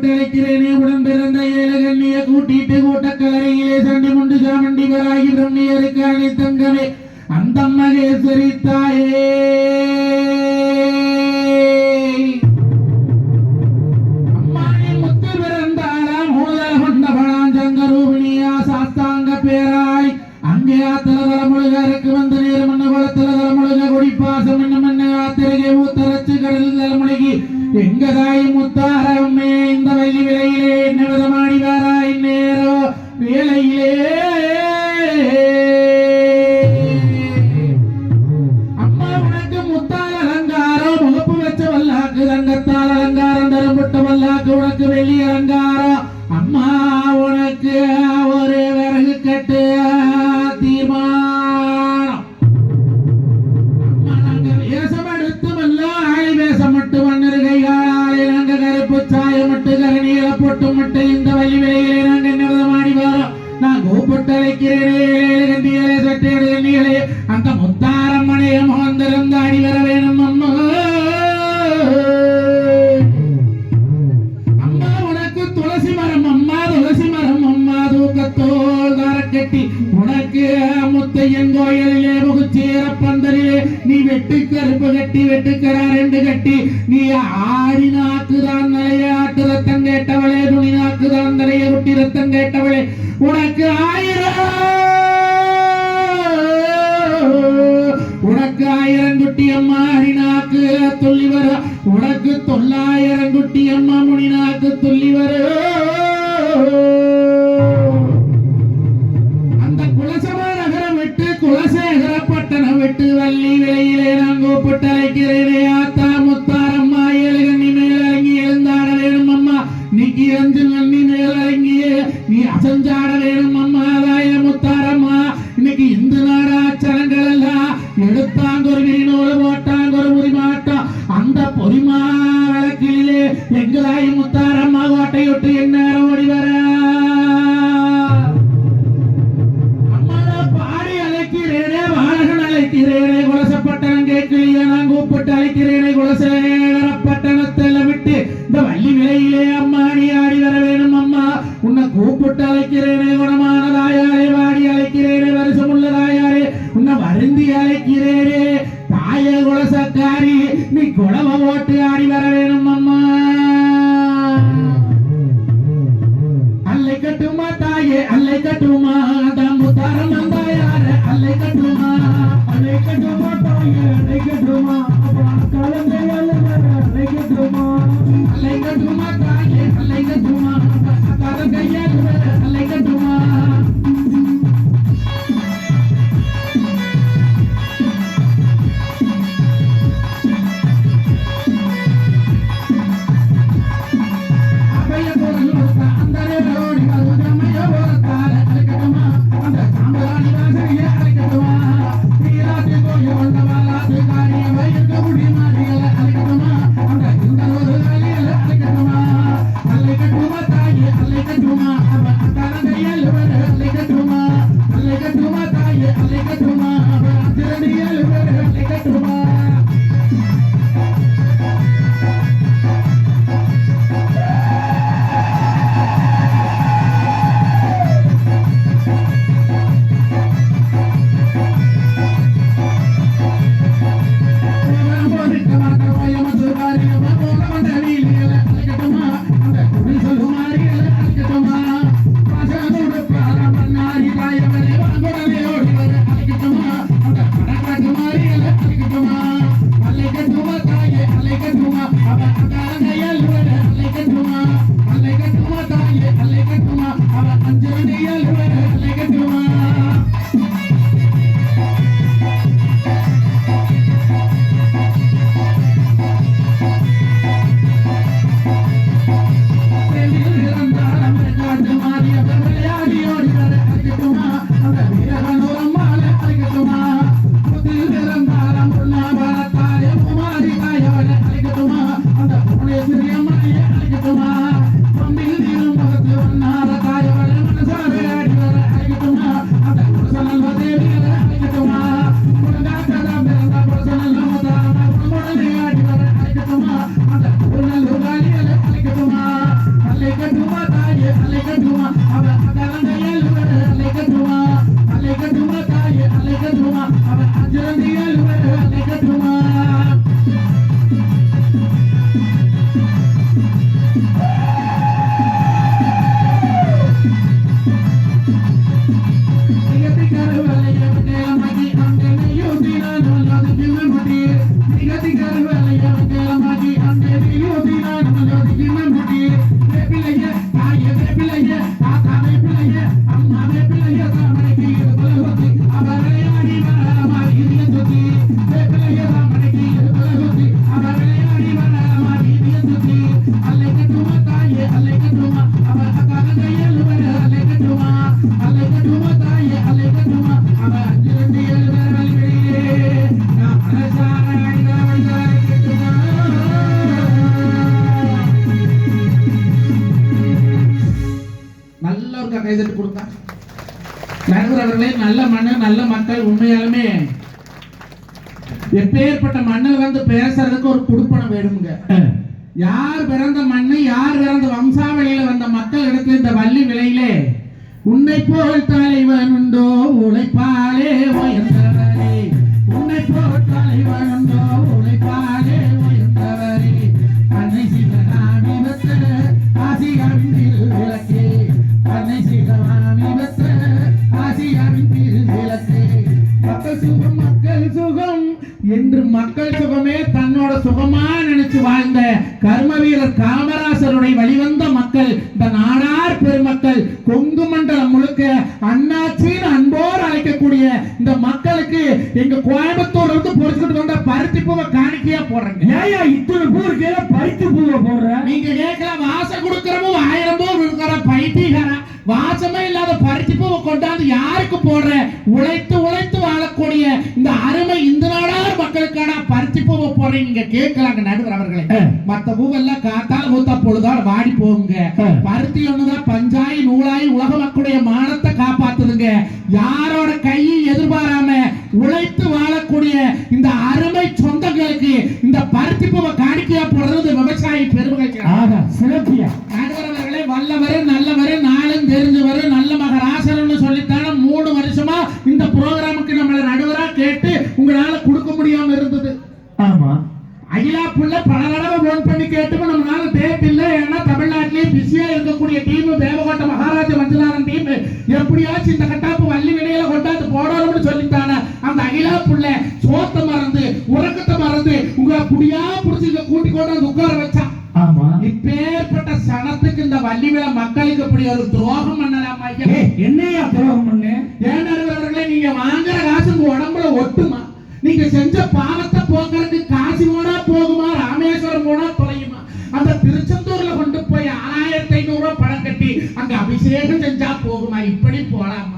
போட்டு கூப்பிட்டு அழைக்கிறேனே உடன் பிறந்த ஏழு கூட்டிட்டு கூட்டக்கலரையிலே சண்டி முண்டு சாமண்டி வராகி பிரம்மியருக்கு அனைத்தங்கமே அந்த மகேஸ்வரி தாயே. அம்மானி முத்து பிறந்தாளாம் மூதல கொண்டவளாம் சங்கரூபிணியா சாஸ்தாங்க பேராய். அங்கே ஆத்தல குளத்துல தலைமுழுக குடிப்பாசம் என்ன மண்ண ஆத்திரகை ஊத்தரச்சு தலைமுழுகி. எங்க தாய் முத்தாரம்மே அந்த முத்தாரம்மனைய மகந்திருந்த அடி வர வேணும் அம்மா. அம்மா உனக்கு துளசி மரம் அம்மா துளசி மரம் அம்மா தூக்கத்தோல் கட்டி உனக்கு முத்தையன் கோயிலிலே முகுச்சேர பந்தலிலே நீ வெட்டு கருப்பு கட்டி வெட்டுக்கரா ரெண்டு கட்டி. நீ ஆடி நாக்குதான் நிறைய ஆட்டு ரத்தம் கேட்டவளே துணி நாக்குதான் நிறைய குட்டி ரத்தம் கேட்டவளே. உனக்கு ஆயிரம் உனக்கு ஆயிரம் குட்டி அம்மா அடிநாக்கு துள்ளி வர. உனக்கு தொள்ளாயிரம் குட்டி அம்மா முனிநாக்கு துள்ளி வர. கூப்பிட்டு ஆத்தா முத்தாரம்மா ஏழு கண்ணி எழுந்தாட வேணும் அம்மா. நீக்கு அஞ்சு கண்ணி மேல நீ அசஞ்சாட வேணும் அம்மா. தாய முத்தாரம்மா இன்னைக்கு இந்து நாடா சனங்கள் எல்லாம் எடுத்தாங்க ஒரு விரிநூறு உரிமாட்டம் அந்த பொறிமா எங்களாய் முத்தாரம்மா கோட்டையொட்டு என்ன உன்னை அழைக்கிறேனே. தாய குலசக்காரி நீ குலவ ஓட்டு ஆடி வர வேணும் அம்மா. அல்லை கட்டுமா தாயே அல்லை கட்டுமா? தம்பு தரம் வந்தாயார அல்லை கட்டுமா? அல்லை கட்டுமா தாயே அல்லை கட்டுமா? அல்லை கட்டுமா? தாயே அல்லை கட்டுமா? கர கையால் நல்ல நல்ல மக்கள் உண்மையாலுமே. எப்பேற்பட்ட மண்ணில் வந்து பேசுறதுக்கு ஒரு குடுப்பணம் வேணுங்க யார் பிறந்த மண்ணு யார் பிறந்த வம்சாவளியில வந்த மக்கள் இடத்துல இந்த வள்ளி விலையிலே உன்னை போல் தலைவன் உண்டோ உழைப்பாளே உன்னை போல் தலைவன் உண்டோ உழைப்பாளே என்று மக்கள் சுகமே தன்னோட சுகமா நினைச்சு வாழ்ந்த கர்ம வீரர் காமராசருடைய வழிவந்த மக்கள் இந்த நாடார் பெருமக்கள் கொங்கு மண்டலம் முழுக்க அண்ணாச்சின்னு அன்போடு அழைக்கக்கூடிய இந்த மக்களுக்கு எங்க கோயம்புத்தூர்ல இருந்து பொறிச்சுக்கிட்டு வந்த பருத்தி பூவை காணிக்கையா போடுறேங்க. ஏயா இத்தனை பூ இருக்கே பறித்து பூவை போடுற? நீங்க கேட்கலாம் வாசம் கொடுக்கறவும் ஆயிரம் பூ இருக்கிற பைத்தியகாரா வாசமே இல்லாத பருத்தி பூவை கொண்டாந்து யாருக்கு போடுற? உழைத்து போடுறீங்க நீங்க கேட்கலாங்க நடுவர் அவர்களே. மத்த பூவெல்லாம் காத்தால மூத்தா பொழுதால் வாடி போகுங்க. பருத்தி ஒண்ணுதான் பஞ்சாயி நூலாயி உலக மக்களுடைய மானத்தை காப்பாத்துதுங்க யாரோட கையை எதிர்பாராம உழைத்து இப்பேற்பட்ட சனத்துக்கு இந்த வள்ளிவில மக்களுக்கு இப்படி ஒரு துரோகம் பண்ணலாமா ஐயா. என்னையா துரோகம் பண்ணு? ஏன் நடுவர்களே நீங்க வாங்குற காசு உங்க உடம்புல ஒட்டுமா? நீங்க செஞ்ச பாவத்தை போக்குறதுக்கு காசு போனா போகுமா? ராமேஸ்வரம் போனா தொலையுமா? அந்த திருச்செந்தூர்ல கொண்டு போய் ஆறாயிரத்தி ஐநூறு ரூபாய் பணம் கட்டி அங்க அபிஷேகம் செஞ்சா போகுமா? இப்படி போலாமா?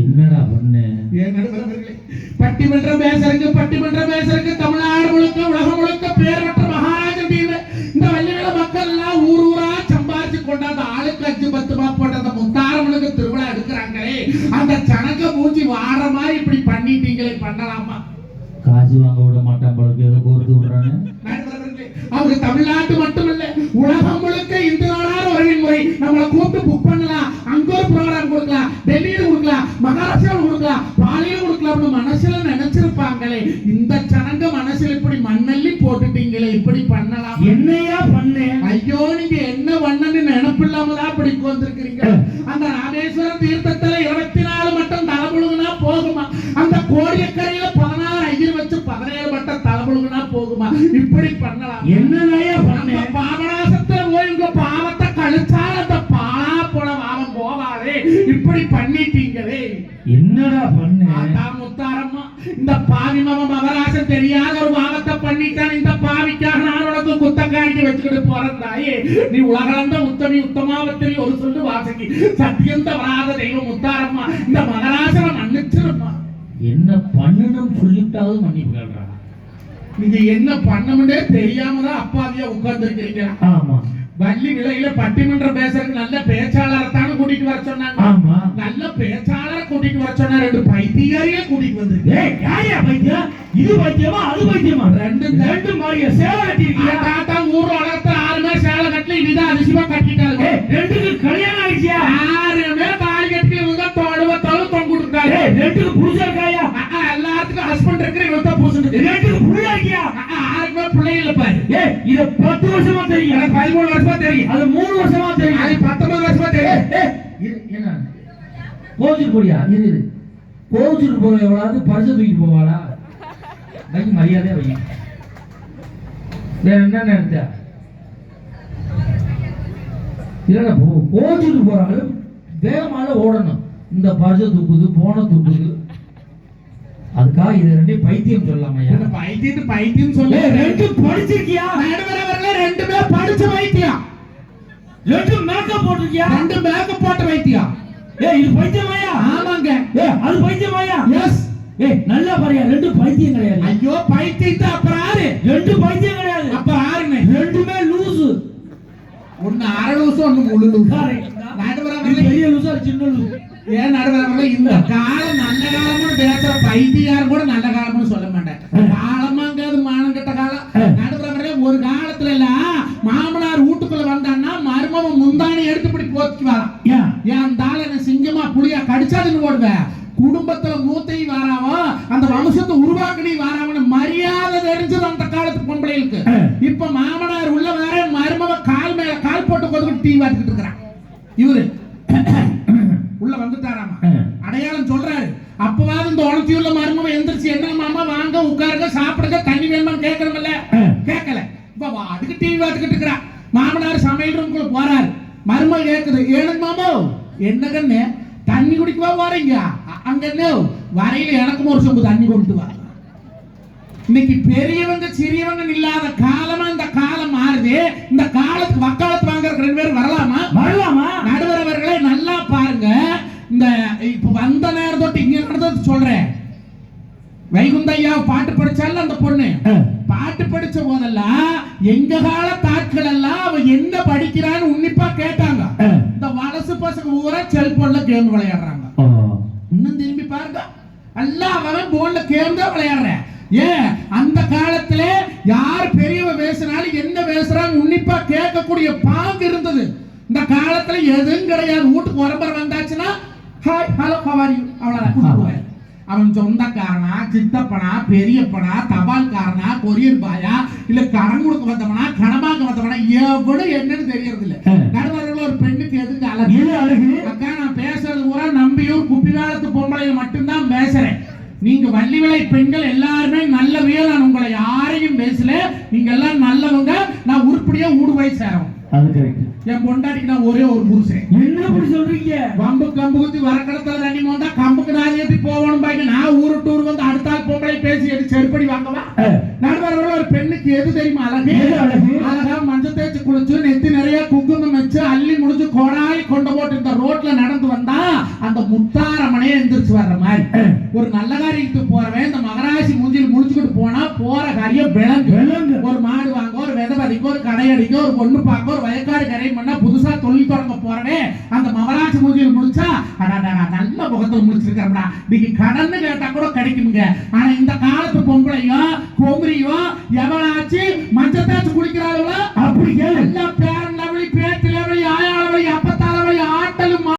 என்னடா பண்ணு? ஏன் நடுவர்களே பட்டிமன்றம் பேசுறதுக்கு பட்டிமன்றம் பேசுறதுக்கு தமிழ்நாடு மாதிரி இப்படி பண்ணிட்டீங்களே பண்ணலாமா? காசு வாங்க விட மாட்டான் பழக்கு ஏதோ கோர்த்து விடுறானு அவங்க தமிழ்நாட்டு மட்டுமல்ல உலகம் முழுக்க இந்து நாடார் உறவின் முறை நம்மளை கூப்பிட்டு புக் பண்ணலாம். அங்க ஒரு ப்ரோக்ராம் கொடுக்கலாம். டெல்லியில கொடுக்கலாம். மகாராஷ்டிராவில் கொடுக்கலாம். பாலியில கொடுக்கலாம்னு மனசுல நினைச்சிருப்பாங்களே. இந்த சனங்க மனசுல இப்படி மண்ணள்ளி போட்டுட்டீங்களே இப்படி பண்ணலாம்? என்னையா பண்ணு? ஐயோ நீங்க என்ன பண்ணன்னு நினைப்பு இல்லாம தான் இப்படி வந்திருக்கிறீங்க அந்த ராமேஸ்வரம் தீர்த்தத்துல இப்படி பண்ணலாம். என்னையா பண்ணு? பாபநாசத்துல போய் உங்க பாவத்தை கழிச்சால் அந்த பாலா போல பாவம் போகாதே. இப்படி பண்ணிட்டீங்களே. என்னடா பண்ணு? முத்தாரம்மா இந்த பாவி மாம மகராசன் தெரியாத ஒரு பாவத்தை பண்ணிட்டான். இந்த பாவிக்காக நான் உனக்கு குத்தக்காரிக்கு வச்சுக்கிட்டு போறேன் தாயே நீ உலகளந்த உத்தமி உத்தமாவத்திரி ஒரு சொல்லு வாசகி. சத்தியந்த வராத தெய்வம் முத்தாரம்மா இந்த மகராசனை மன்னிச்சிருமா என்ன பண்ணணும் சொல்லிட்டாவது மன்னிப்பு கேள்றா. நீங்க என்ன பண்ணமுன்னே தெரியாம தான் அப்பாவியா உட்கார்ந்து இருக்கிறீங்க ஆமா. வள்ளி விலையில பட்டிமன்றம் பேசுறதுக்கு நல்ல பேச்சாளரை தானே கூட்டிட்டு வர சொன்னாங்க. ஆமா. நல்ல பேச்சாளரை கூட்டிட்டு வர சொன்னா ரெண்டு பைத்தியாரியே கூட்டிட்டு வந்திருக்கு. ஏய் யாரையா பைத்தியம்? இது பைத்தியமா அது பைத்தியமா? ரெண்டு ரெண்டு மாதிரியா சேவை கட்டிருக்கியா தாத்தா ஊர் வளர்த்த ஆறுமே சேலை கட்டல இனிதான் அதிசயமா கட்டிட்டாங்க ரெண்டுக்கு கல்யாணம் ஆயிடுச்சியா? ஆறுமே தாலி கட்டி இவங்க தொடுவ தொழு தொங்கிட்டு இருக்காங்க. ரெண்டுக்கு புருஷன் இருக்காயா? எல்லாத்துக்கும் ஹஸ்பண்ட் இருக்கிற இவன் தான் இருக்கியா ஆறுமே பிள்ளைங்கள பாரு இத பத்து வருஷமா தெரியும். எனக்கு பதிமூணு வருஷமா தெரியும். அது மூணு வருஷமா தெரியும். அது பத்தொன்பது வருஷமா தெரியும். ஏய், இரு, என்ன கோவிச்சுட்டு போறியா? இரு இரு கோவிச்சுட்டு போற எவ்வளவு பரிசு தூக்கிட்டு போவாளா? வை மரியாதையா வேற என்ன இல்லடா போ. கோவிச்சுட்டு போறாங்க வேகமால ஓடணும். இந்த பரிசு தூக்குது போன தூக்குது. அதுக்காக இது ரெண்டையும் பைத்தியம் சொல்லலாமையா என்ன பைத்தியம் பைத்தியம் சொல்லி. ரெண்டு படிச்சிருக்கியா? நடுவர் அவர்களே ரெண்டுமே படிச்ச வைத்தியம் ரெண்டு மேக்கப் போட்டிருக்கியா? ரெண்டு மேக்கப் போட்ட வைத்தியம் ஏய் இது பைத்தியமாயா? ஆமாங்க. ஏய் அது பைத்தியமாயா? எஸ் ஏய் நல்லா பாருயா ரெண்டு பைத்தியம் கிடையாது. ஐயோ பைத்தியத்தை அப்புறம் ஆறு. ரெண்டு பைத்தியம் கிடையாது. அப்ப ஆறுங்க. ரெண்டுமே லூசு. ஒண்ணு அரை லூசு ஒண்ணு முழு லூசு. Correct. நடுவர் நடுவரவர்களே பெரிய லூசா சின்ன லூசு? ஏன் நடுவரவர்களே இந்த காலம் நல்ல காலம்னு பேசுற பைத்தியார் கூட நல்ல காலம்னு சொல்ல மாட்டேன் காலமாங்காது மானம் கெட்ட காலம் நடுவரவர்களே ஒரு காலத்துல எல்லாம் மாமனார் வீட்டுக்குள்ள வந்தான்னா மருமவன் முந்தானி எடுத்து இப்படி போத்தி வரான் ஏன் ஏன் தாள சிங்கமா புளியா கடிச்சாதுன்னு ஓடுவேன் குடும்பத்துல மூத்தை வாராவோ அந்த வம்சத்தை உருவாக்கணி வாராவன்னு மரியாதை தெரிஞ்சது அந்த காலத்து பொம்பளைகளுக்கு இப்ப மாமனார் உள்ள வேற மருமவ கால் மேல கால் போட்டு கொதுக்கு டீ வாத்துக்கிட்டு இருக்கிறான் இவரு வந்துட்டாராமா அடையாளம் சொல்றாரு. அப்பவாது இந்த உணர்ச்சியுள்ள மருமவ எந்திரிச்சு என்ன மாமா வாங்க உட்காருங்க சாப்பிடுங்க தண்ணி வேணுமான்னு கேட்கணும்ல கேட்கல. இப்ப அதுக்கு டிவி பார்த்துக்கிட்டு இருக்கிறா. மாமனார் சமையல் ரூம்குள்ள போறாரு. மருமகள் கேக்குது. ஏனுங்க மாமா என்ன கண்ணு தண்ணி குடிக்கவா அ- அங்க என்ன வரையில எனக்கும் ஒரு சொம்பு தண்ணி கொண்டு வா. இன்னைக்கு பெரியவங்க சிறியவங்க இல்லாத காலமா இந்த காலம் மாறுது. இந்த காலத்துக்கு வக்காலத்து வாங்குறதுக்கு ரெண்டு பேரும் வரலாமா நடுவர் அவர்களே நல்லா பாருங்க இந்த இப்ப வந்த நேரம் தொட்டு இங்க நடந்தது சொல்றேன் வைகுந்தையா பாட்டு படிச்சால அந்த பொண்ணு. பாட்டு படிச்ச போதெல்லாம் எங்க கால தாட்கள் எல்லாம் அவ என்ன படிக்கிறான்னு உன்னிப்பா கேட்டாங்க. இந்த வலசு பசங்க ஊரா செல்போன்ல கேம் விளையாடுறாங்க. இன்னும் திரும்பி பாருங்க. எல்லாம் அவன் போன்ல கேம் தான் விளையாடுறேன் ஏன்? அந்த காலத்துல யார் பெரியவ பேசினாலும் என்ன பேசுறாங்க உன்னிப்பா கேட்கக்கூடிய பாங்கு இருந்தது. இந்த காலத்துல எதுவும் கிடையாது. வீட்டுக்கு உரம்பரை வந்தாச்சுன்னா ஹாய் ஹலோ ஹவாரி அவ்வளவுதான். அவன் சொந்தக்காரனா சித்தப்பனா பெரியப்பனா தபால்காரனா கொரியர் பாயா இல்ல கடன் கொடுக்க வந்தவனா கடமாக்க வந்தவனா எவ்வளவு என்னன்னு தெரியறது இல்ல. நடுவர்கள் ஒரு பெண்ணுக்கு எதுக்கு அழகு அழகு. அக்கா நான் பேசுறது பூரா நம்பியூர் குப்பிகாலத்து பொம்பளையில மட்டும்தான் பேசுறேன். நீங்க வள்ளிவிளை பெண்கள் எல்லாருமே நல்லவியோ நான் உங்களை யாரையும் பேசல. நீங்க எல்லாம் நல்லவங்க. நான் உருப்படியா ஊடு போய் கரெக்ட் என் பொண்டாட்டிக்கு நான் ஒரே ஒரு புருஷன். என்ன அப்படி சொல்றீங்க? வம்பு கம்பு குத்தி வரக்கடத்துல தண்ணி மோந்தா கம்புக்கு எப்படி போகணும் பாக்க நான் ஊரு டூர் வந்து அடுத்த பொம்பளை பேசி எடுத்து செருப்படி வாங்கவா? நடுவர்கள் ஒரு பெண்ணுக்கு எது தெரியுமா எது? அழகா? ஒரு நல்ல காரியத்துக்கு போறவன் இந்த மகராசி மூஞ்சில் முடிச்சுக்கிட்டு போனா போற காரியம் விளங்கு ஒரு மாடு வாங்க ஒரு விதை பதிக்க ஒரு கடை அடிக்க ஒரு பொண்ணு பார்க்க ஒரு வயக்காடு கரையும் பண்ணா புதுசா தொழில் தொடங்க போறவன் அந்த மகராசி மூஞ்சில் முடிச்சா அடாடா நல்ல முகத்தில் முடிச்சிருக்கிறா நீங்க கடன் கேட்டா கூட கிடைக்குங்க ஆனா இந்த காலத்து பொம்பளையோ பொம்பளையோ எவளாச்சு மஞ்சத்தாச்சு குடிக்கிறாங்களோ அப்படி எல்லா பேரன் லெவலி பேத்து லெவலி ஆட்டலும்